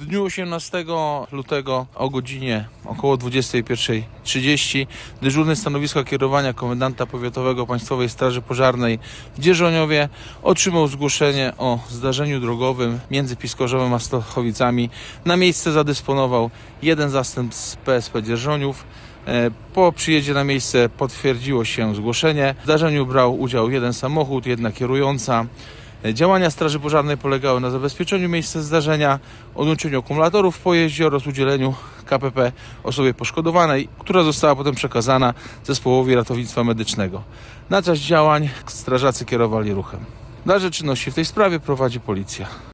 W dniu 18 lutego o godzinie około 21.30 dyżurny stanowiska kierowania komendanta powiatowego Państwowej Straży Pożarnej w Dzierżoniowie otrzymał zgłoszenie o zdarzeniu drogowym między Piskorzowem a Stochowicami. Na miejsce zadysponował jeden zastęp z PSP Dzierżoniów. E, Po przyjeździe na miejsce potwierdziło się zgłoszenie. W zdarzeniu brał udział jeden samochód, jedna kierująca. Działania Straży Pożarnej polegały na zabezpieczeniu miejsca zdarzenia, odłączeniu akumulatorów w pojeździe oraz udzieleniu KPP osobie poszkodowanej, która została potem przekazana zespołowi ratownictwa medycznego. Na czas działań strażacy kierowali ruchem. Dalsze czynności w tej sprawie prowadzi policja.